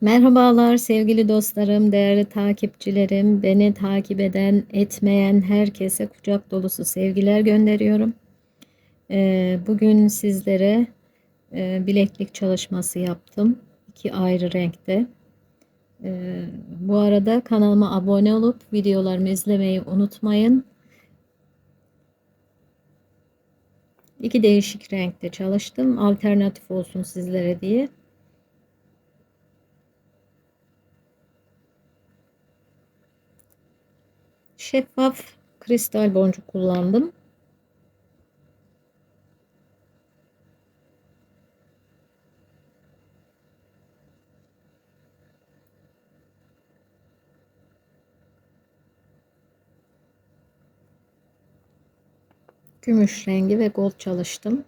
Merhabalar sevgili dostlarım, değerli takipçilerim, beni takip eden, etmeyen herkese kucak dolusu sevgiler gönderiyorum. Ee, bugün sizlere e, bileklik çalışması yaptım. iki ayrı renkte. Ee, bu arada kanalıma abone olup videolarımı izlemeyi unutmayın. İki değişik renkte çalıştım. Alternatif olsun sizlere diye. Şeffaf kristal boncuk kullandım. Gümüş rengi ve gold çalıştım.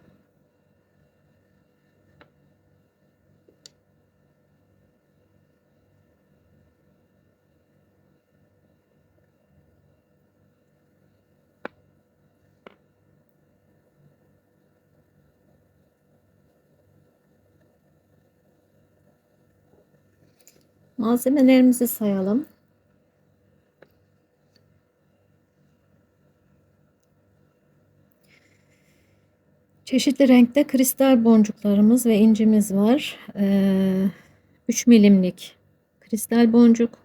Malzemelerimizi sayalım. Çeşitli renkte kristal boncuklarımız ve incimiz var. Ee, 3 milimlik kristal boncuk,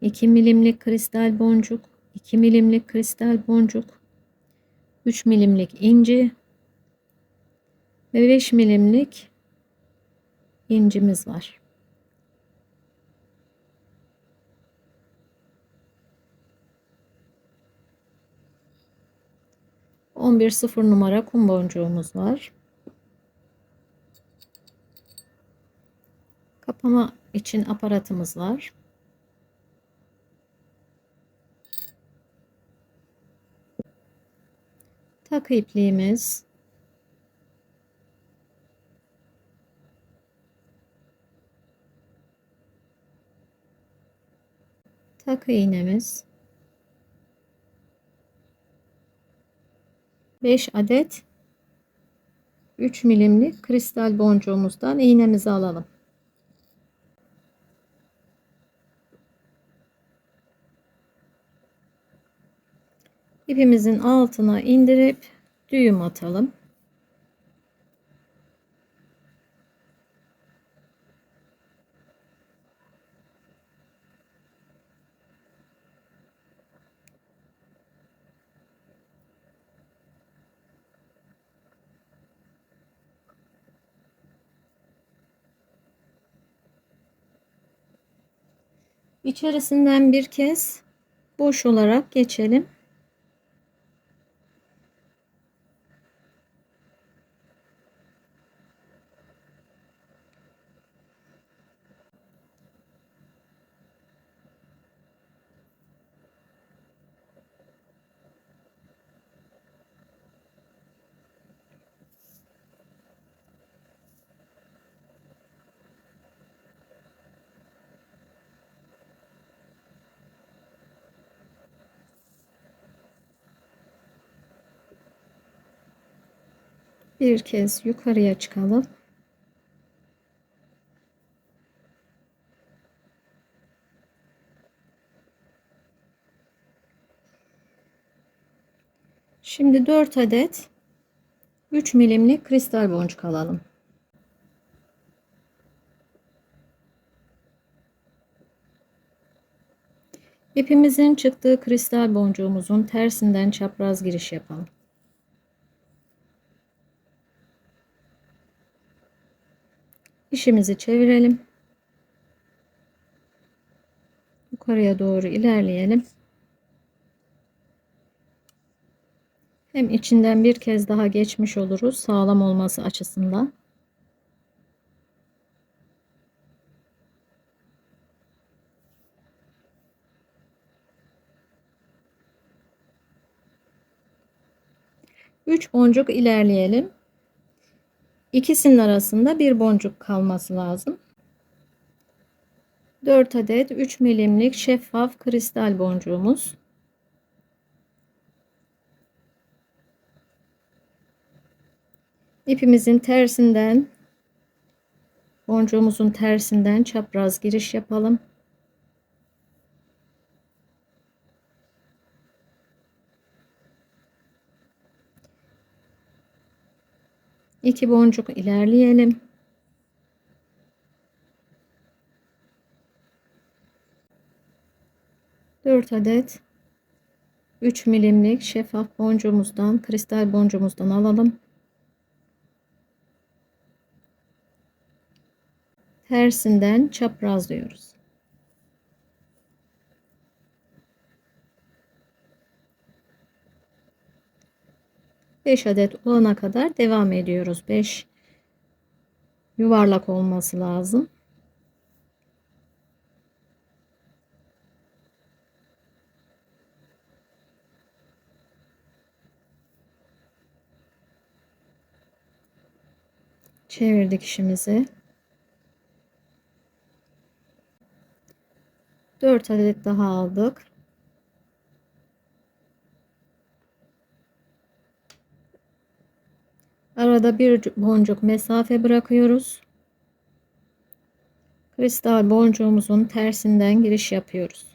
2 milimlik kristal boncuk, 2 milimlik kristal boncuk, 3 milimlik inci ve 5 milimlik incimiz var. 11 sıfır numara kum boncuğumuz var. Kapama için aparatımız var. Takı ipliğimiz. Takı iğnemiz. 5 adet 3 milimlik kristal boncuğumuzdan iğnemizi alalım. İpimizin altına indirip düğüm atalım. İçerisinden bir kez boş olarak geçelim. Bir kez yukarıya çıkalım. Şimdi 4 adet 3 milimlik kristal boncuk alalım. İpimizin çıktığı kristal boncuğumuzun tersinden çapraz giriş yapalım. İşimizi çevirelim. Yukarıya doğru ilerleyelim. Hem içinden bir kez daha geçmiş oluruz sağlam olması açısından. Üç boncuk ilerleyelim. İkisinin arasında bir boncuk kalması lazım. 4 adet 3 milimlik şeffaf kristal boncuğumuz. İpimizin tersinden Boncuğumuzun tersinden çapraz giriş yapalım. İki boncuk ilerleyelim. Dört adet 3 milimlik şeffaf boncuğumuzdan, kristal boncuğumuzdan alalım. Tersinden çaprazlıyoruz. Beş adet olana kadar devam ediyoruz. Beş yuvarlak olması lazım. Çevirdik işimizi. 4 adet daha aldık. Arada bir boncuk mesafe bırakıyoruz. Kristal boncuğumuzun tersinden giriş yapıyoruz.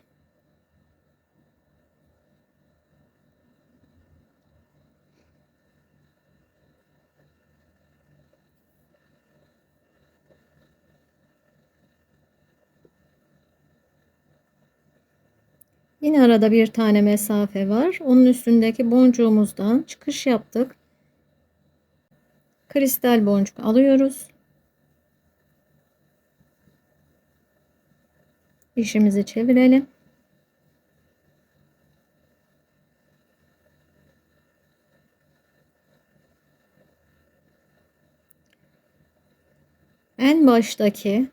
Yine arada bir tane mesafe var. Onun üstündeki boncuğumuzdan çıkış yaptık. Kristal boncuk alıyoruz. İşimizi çevirelim. En baştaki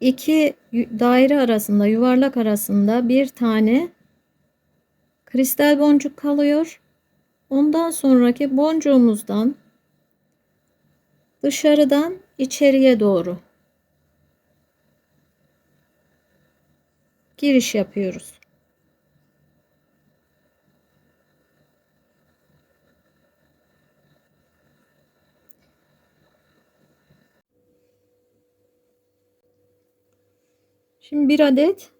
iki daire arasında yuvarlak arasında bir tane kristal boncuk kalıyor. Ondan sonraki boncuğumuzdan dışarıdan içeriye doğru giriş yapıyoruz. Şimdi bir adet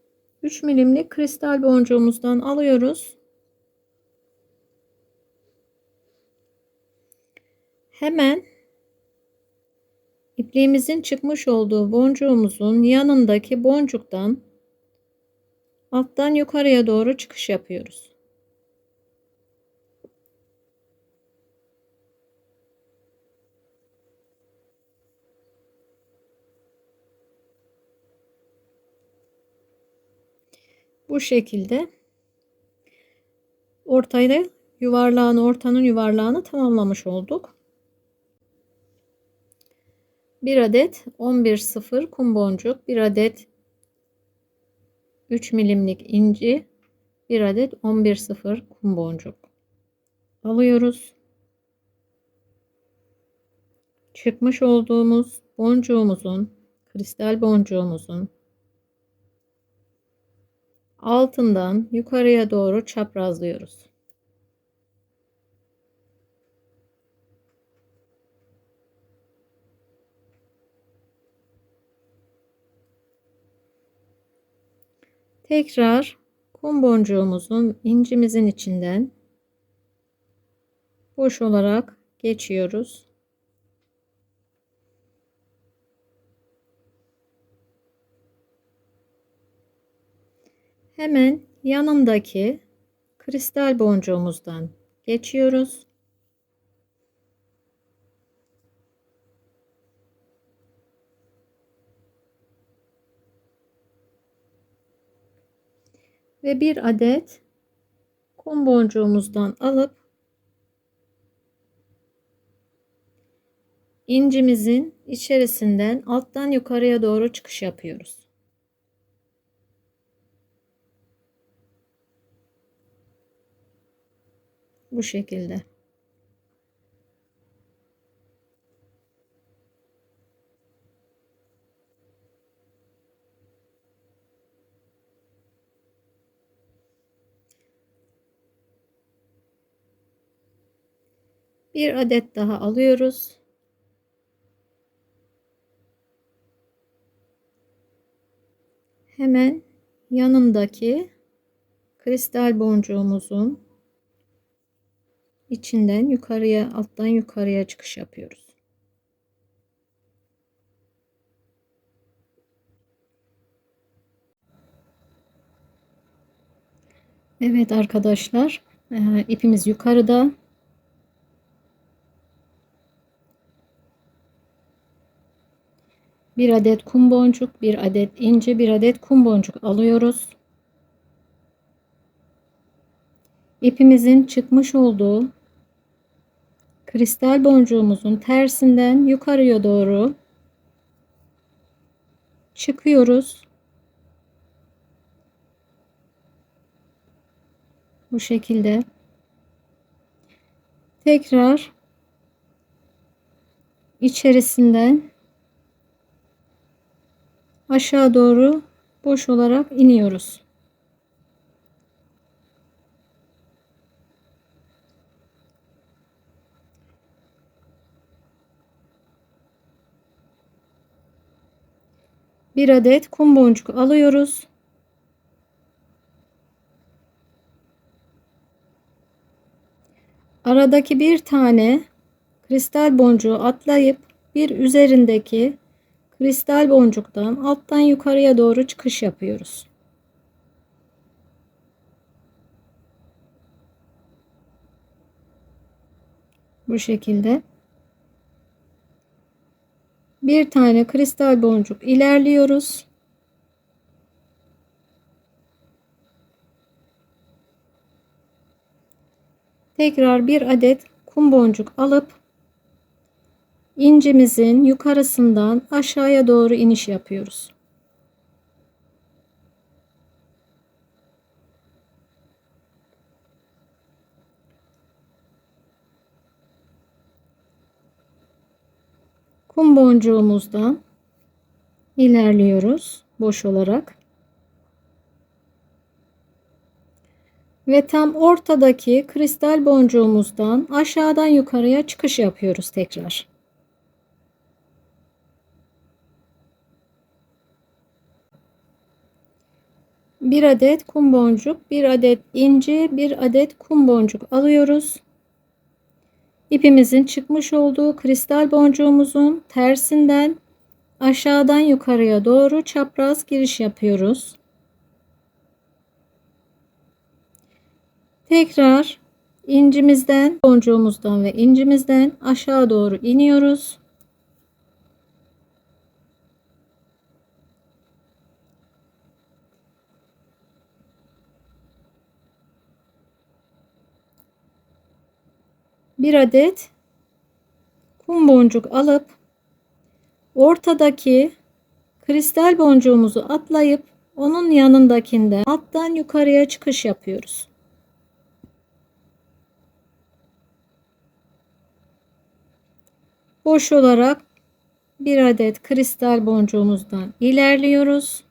3 milimlik kristal boncuğumuzdan alıyoruz. Hemen ipliğimizin çıkmış olduğu boncuğumuzun yanındaki boncuktan alttan yukarıya doğru çıkış yapıyoruz. Bu şekilde ortayla yuvarlağını ortanın yuvarlağını tamamlamış olduk. Bir adet 11.0 kum boncuk, bir adet 3 milimlik inci, bir adet 11.0 kum boncuk alıyoruz. Çıkmış olduğumuz boncuğumuzun, kristal boncuğumuzun altından yukarıya doğru çaprazlıyoruz. Tekrar kum boncuğumuzun incimizin içinden boş olarak geçiyoruz. Hemen yanındaki kristal boncuğumuzdan geçiyoruz. Ve bir adet kum boncuğumuzdan alıp incimizin içerisinden alttan yukarıya doğru çıkış yapıyoruz. Bu şekilde. Bir adet daha alıyoruz. Hemen yanındaki kristal boncuğumuzun içinden yukarıya alttan yukarıya çıkış yapıyoruz. Evet arkadaşlar e, ipimiz yukarıda bir adet kum boncuk bir adet ince bir adet kum boncuk alıyoruz. İpimizin çıkmış olduğu kristal boncuğumuzun tersinden yukarıya doğru çıkıyoruz. Bu şekilde. Tekrar içerisinden aşağı doğru boş olarak iniyoruz. Bir adet kum boncuk alıyoruz. Aradaki bir tane kristal boncuğu atlayıp bir üzerindeki kristal boncuktan alttan yukarıya doğru çıkış yapıyoruz. Bu şekilde. Bir tane kristal boncuk ilerliyoruz. Tekrar bir adet kum boncuk alıp incimizin yukarısından aşağıya doğru iniş yapıyoruz. Kum boncuğumuzdan ilerliyoruz boş olarak. Ve tam ortadaki kristal boncuğumuzdan aşağıdan yukarıya çıkış yapıyoruz tekrar. Bir adet kum boncuk, bir adet inci, bir adet kum boncuk alıyoruz. İpimizin çıkmış olduğu kristal boncuğumuzun tersinden aşağıdan yukarıya doğru çapraz giriş yapıyoruz. Tekrar incimizden, boncuğumuzdan ve incimizden aşağı doğru iniyoruz. Bir adet kum boncuk alıp ortadaki kristal boncuğumuzu atlayıp onun yanındakinde alttan yukarıya çıkış yapıyoruz. Boş olarak bir adet kristal boncuğumuzdan ilerliyoruz.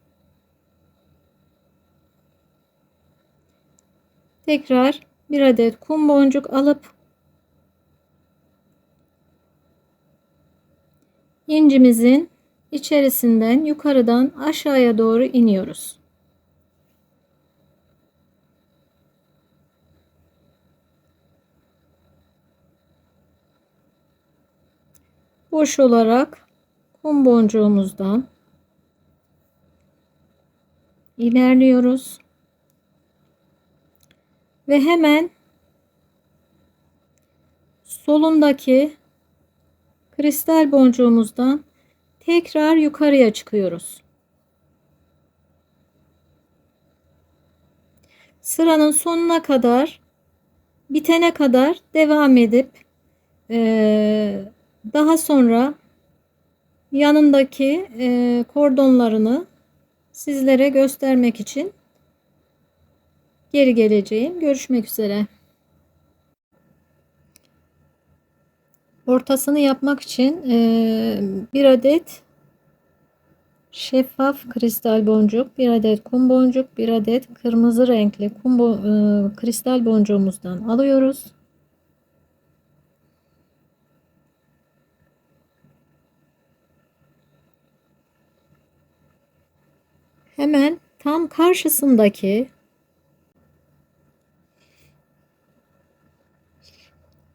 Tekrar bir adet kum boncuk alıp incimizin içerisinden yukarıdan aşağıya doğru iniyoruz. Boş olarak kum boncuğumuzdan ilerliyoruz. Ve hemen solundaki kristal boncuğumuzdan tekrar yukarıya çıkıyoruz. Sıranın sonuna kadar bitene kadar devam edip daha sonra yanındaki kordonlarını sizlere göstermek için geri geleceğim. Görüşmek üzere. ortasını yapmak için e, bir adet şeffaf kristal boncuk, bir adet kum boncuk, bir adet kırmızı renkli kum bo e, kristal boncuğumuzdan alıyoruz. Hemen tam karşısındaki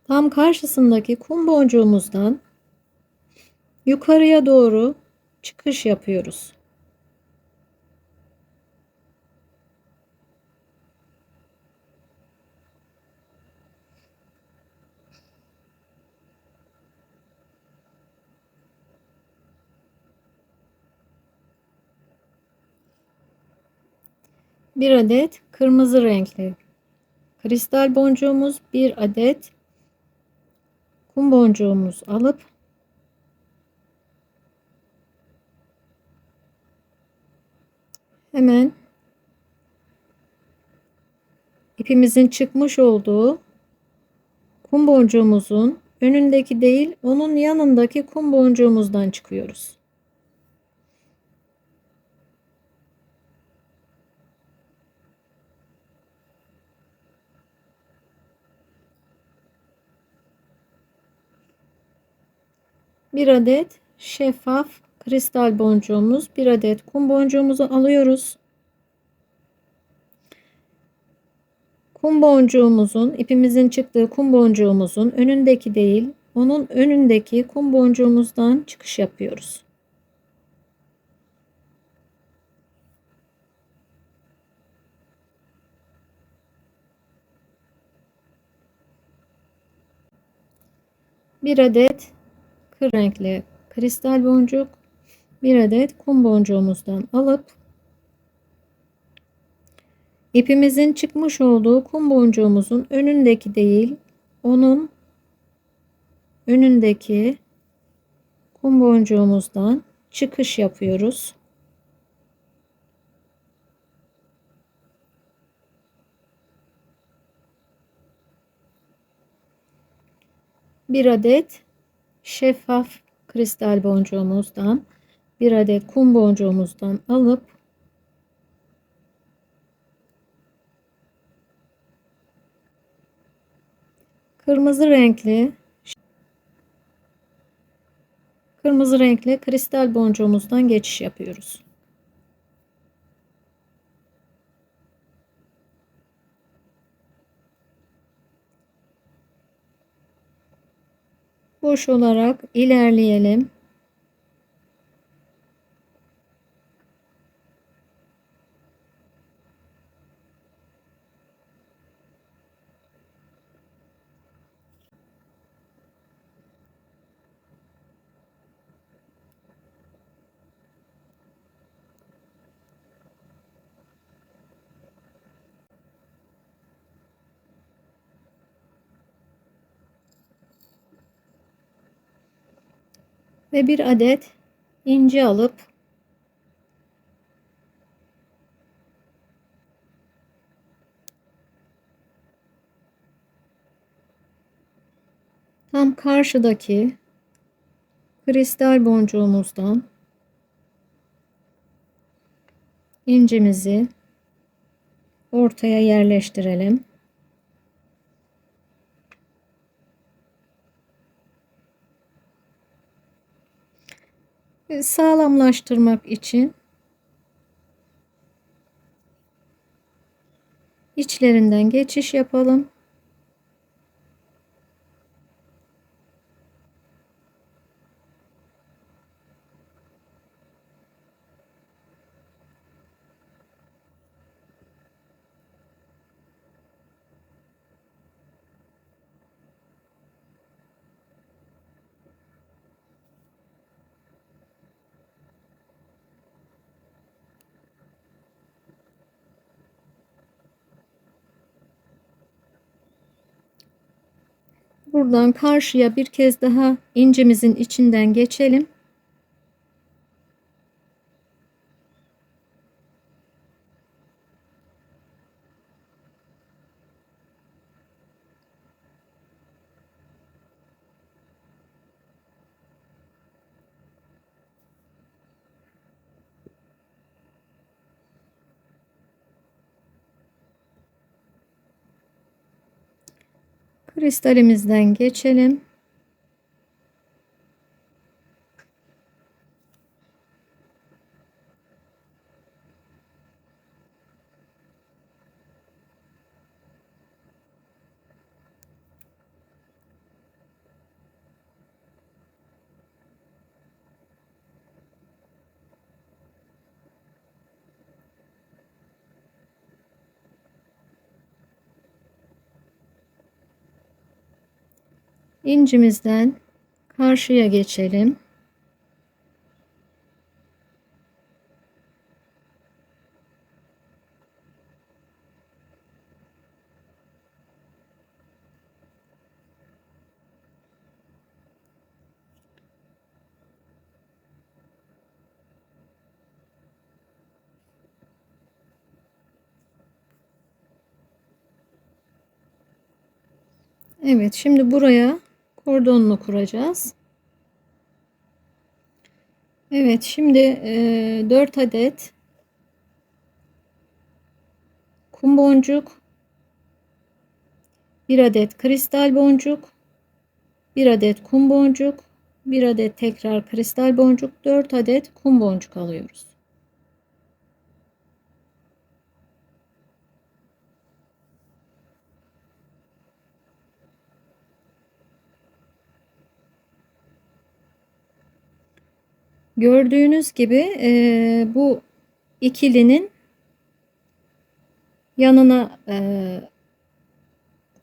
tam karşısındaki kum boncuğumuzdan yukarıya doğru çıkış yapıyoruz. Bir adet kırmızı renkli kristal boncuğumuz, bir adet kum boncuğumuz alıp hemen ipimizin çıkmış olduğu kum boncuğumuzun önündeki değil onun yanındaki kum boncuğumuzdan çıkıyoruz. Bir adet şeffaf kristal boncuğumuz, bir adet kum boncuğumuzu alıyoruz. Kum boncuğumuzun, ipimizin çıktığı kum boncuğumuzun önündeki değil, onun önündeki kum boncuğumuzdan çıkış yapıyoruz. Bir adet kır renkli kristal boncuk, bir adet kum boncuğumuzdan alıp ipimizin çıkmış olduğu kum boncuğumuzun önündeki değil, onun önündeki kum boncuğumuzdan çıkış yapıyoruz. Bir adet şeffaf kristal boncuğumuzdan bir adet kum boncuğumuzdan alıp kırmızı renkli kırmızı renkli kristal boncuğumuzdan geçiş yapıyoruz. Boş olarak ilerleyelim. Ve bir adet inci alıp tam karşıdaki kristal boncuğumuzdan incimizi ortaya yerleştirelim. Sağlamlaştırmak için içlerinden geçiş yapalım. Buradan karşıya bir kez daha incimizin içinden geçelim. Kristalimizden geçelim. İncimizden karşıya geçelim. Evet şimdi buraya kordonunu kuracağız. Evet şimdi e, 4 adet kum boncuk, 1 adet kristal boncuk, 1 adet kum boncuk, 1 adet tekrar kristal boncuk, 4 adet kum boncuk alıyoruz. Gördüğünüz gibi e, bu ikilinin yanına e,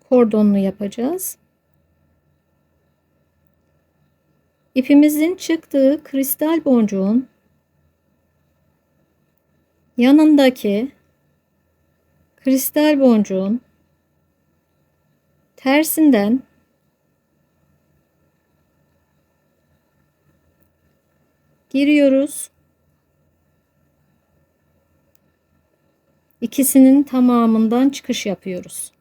kordonlu yapacağız. İpimizin çıktığı kristal boncuğun yanındaki kristal boncuğun tersinden giriyoruz. İkisinin tamamından çıkış yapıyoruz.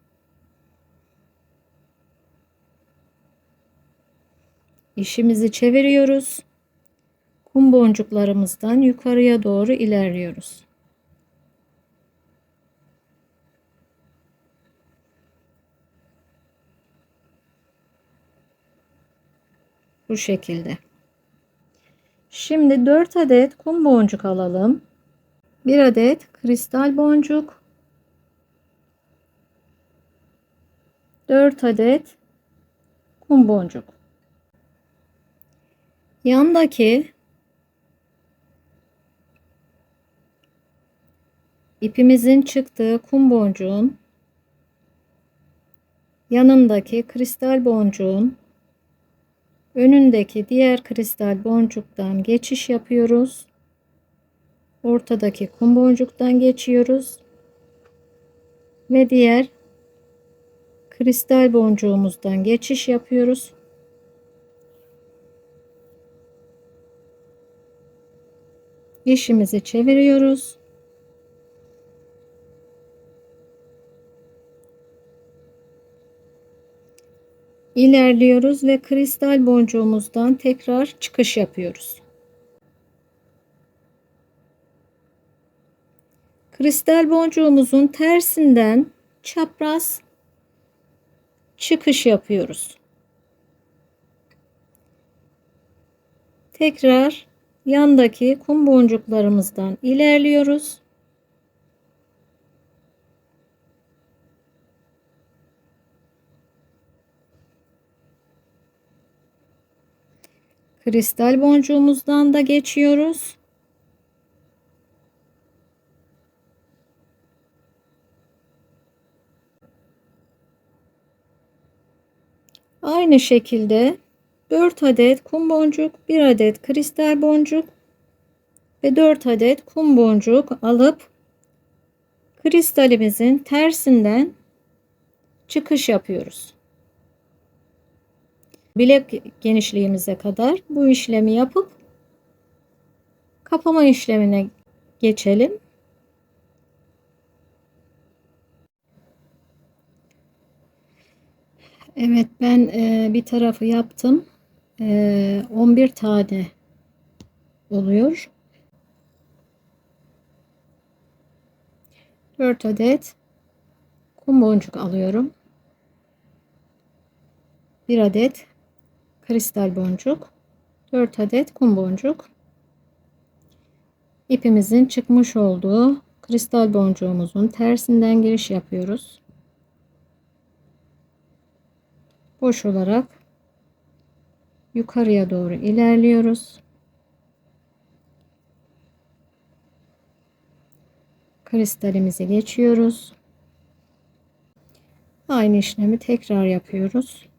İşimizi çeviriyoruz. Kum boncuklarımızdan yukarıya doğru ilerliyoruz. Bu şekilde. Şimdi 4 adet kum boncuk alalım. 1 adet kristal boncuk. 4 adet kum boncuk. Yandaki ipimizin çıktığı kum boncuğun yanındaki kristal boncuğun önündeki diğer kristal boncuktan geçiş yapıyoruz. Ortadaki kum boncuktan geçiyoruz. Ve diğer kristal boncuğumuzdan geçiş yapıyoruz. İşimizi çeviriyoruz. İlerliyoruz ve kristal boncuğumuzdan tekrar çıkış yapıyoruz. Kristal boncuğumuzun tersinden çapraz çıkış yapıyoruz. Tekrar yandaki kum boncuklarımızdan ilerliyoruz. Kristal boncuğumuzdan da geçiyoruz. Aynı şekilde 4 adet kum boncuk, 1 adet kristal boncuk ve 4 adet kum boncuk alıp kristalimizin tersinden çıkış yapıyoruz bilek genişliğimize kadar bu işlemi yapıp kapama işlemine geçelim. Evet ben e, bir tarafı yaptım. E, 11 tane oluyor. 4 adet kum boncuk alıyorum. 1 adet kristal boncuk, 4 adet kum boncuk. İpimizin çıkmış olduğu kristal boncuğumuzun tersinden giriş yapıyoruz. Boş olarak yukarıya doğru ilerliyoruz. Kristalimizi geçiyoruz. Aynı işlemi tekrar yapıyoruz.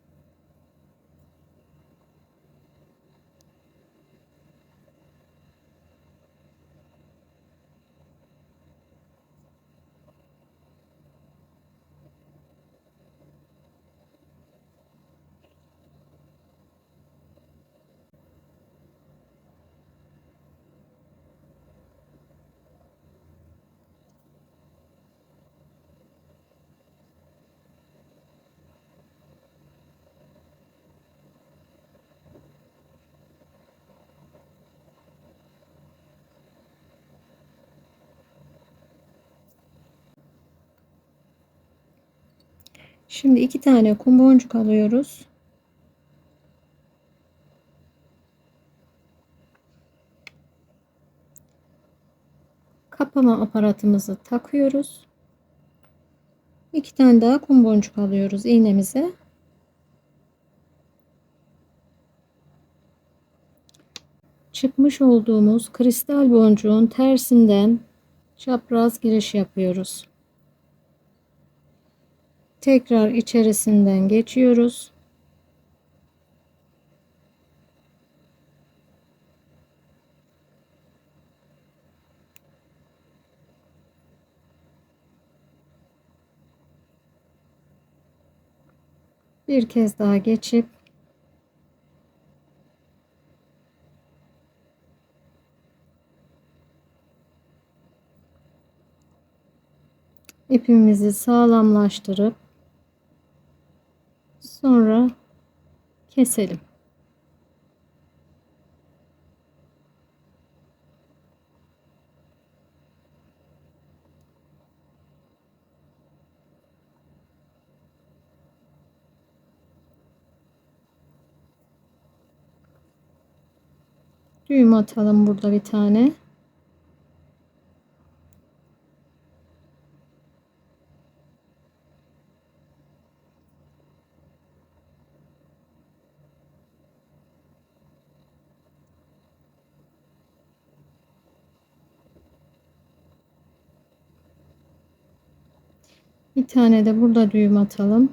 Şimdi iki tane kum boncuk alıyoruz. Kapama aparatımızı takıyoruz. İki tane daha kum boncuk alıyoruz iğnemize. Çıkmış olduğumuz kristal boncuğun tersinden çapraz giriş yapıyoruz. Tekrar içerisinden geçiyoruz. Bir kez daha geçip ipimizi sağlamlaştırıp sonra keselim. Düğüm atalım burada bir tane. Bir tane de burada düğüm atalım.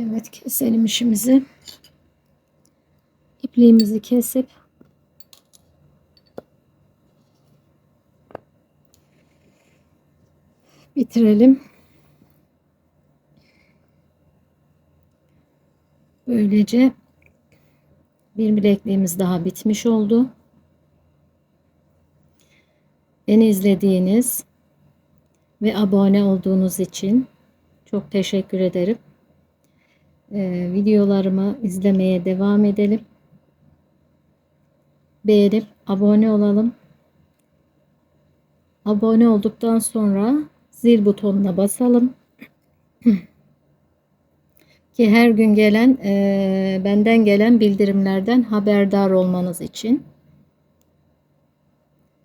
Evet keselim işimizi. İpliğimizi kesip bitirelim. Böylece bir bilekliğimiz daha bitmiş oldu. Beni izlediğiniz ve abone olduğunuz için çok teşekkür ederim. Ee, videolarımı izlemeye devam edelim. Beğenip abone olalım. Abone olduktan sonra zil butonuna basalım. Ki her gün gelen e, benden gelen bildirimlerden haberdar olmanız için.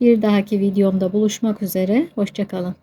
Bir dahaki videomda buluşmak üzere. Hoşçakalın.